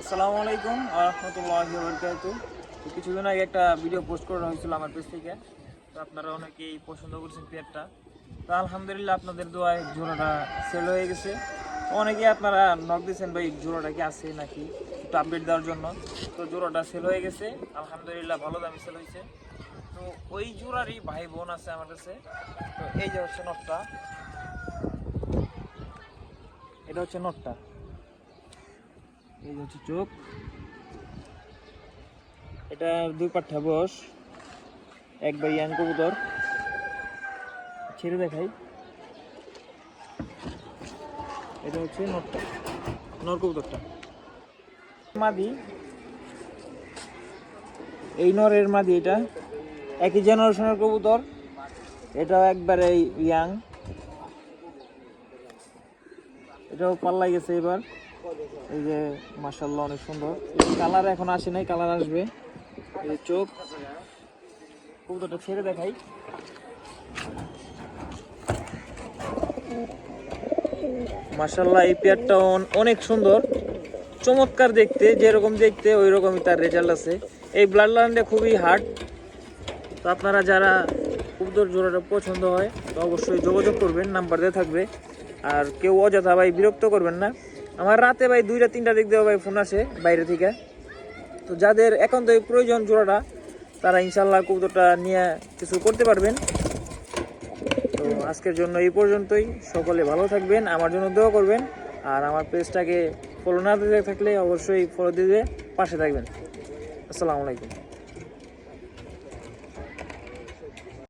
আসসালামু আলাইকুম রহমতুল্লাহ বরকাত তো কিছুদিন আগে একটা ভিডিও পোস্ট করা হয়েছিল আমার পেজ থেকে। তো আপনারা অনেকেই পছন্দ করছেন পেয়ারটা। তো আলহামদুলিল্লাহ আপনাদের দোয়ায় জোড়াটা সেল হয়ে গেছে। তো অনেকেই আপনারা নক দিয়েছেন, ভাই, জোড়াটা কি আছে নাকি? একটু আপডেট দেওয়ার জন্য। তো জোড়াটা সেল হয়ে গেছে। আলহামদুলিল্লাহ ভালো দামে সেল হয়েছে। তো ওই জোড়ারই ভাই বোন আছে আমার কাছে। তো এই যে হচ্ছে নটটা এটা হচ্ছে নটটা হচ্ছে চোখ। এটা দুই পাঠা বয়স, এক বাই ইয়াং কবুতর। ছেড়ে দেখাই। এটা হচ্ছে নটটা, নর কবুতরটা। মাদি, এই নরের মাদি এটা। একই জেনারেশনের কবুতর, এটাও একবারে ইয়াং এটাও পাল্লাই গেছে এবার। এই যে মাসাল্লাহ অনেক সুন্দর। কালার এখন আসে নাই, কালার আসবে। এই চোখ। কবুতরটা ছেড়ে দেখাই। মাসাল্লাহ এই পেয়ারটা অনেক সুন্দর। চমৎকার দেখতে, যেরকম দেখতে ওই রকমই তার রেজাল্ট আছে। এই ব্লাড লাইনটা খুবই হার্ড তো আপনারা যারা কবুতর জোড়াটা পছন্দ হয়, তো অবশ্যই যোগাযোগ করবেন নাম্বার দেওয়া থাকবে। আর কেউ অযথা ভাই বিরক্ত করবেন না। আমার রাতে ভাই দুইটা, তিনটা দিক দিয়ে ভাই ফোন আসে বাইরে থেকে। তো যাদের এখন একান্তই প্রয়োজন জোড়াটা, তারা ইনশাল্লাহ কবুতরটা নিয়ে কিছু করতে পারবেন। তো আজকের জন্য এই পর্যন্তই। সকলে ভালো থাকবেন, আমার জন্য দোয়া করবেন, আর আমার পেজটাকে ফলো না দিয়ে থাকলে অবশ্যই ফলো দিয়ে পাশে থাকবেন। আসসালামু আলাইকুম।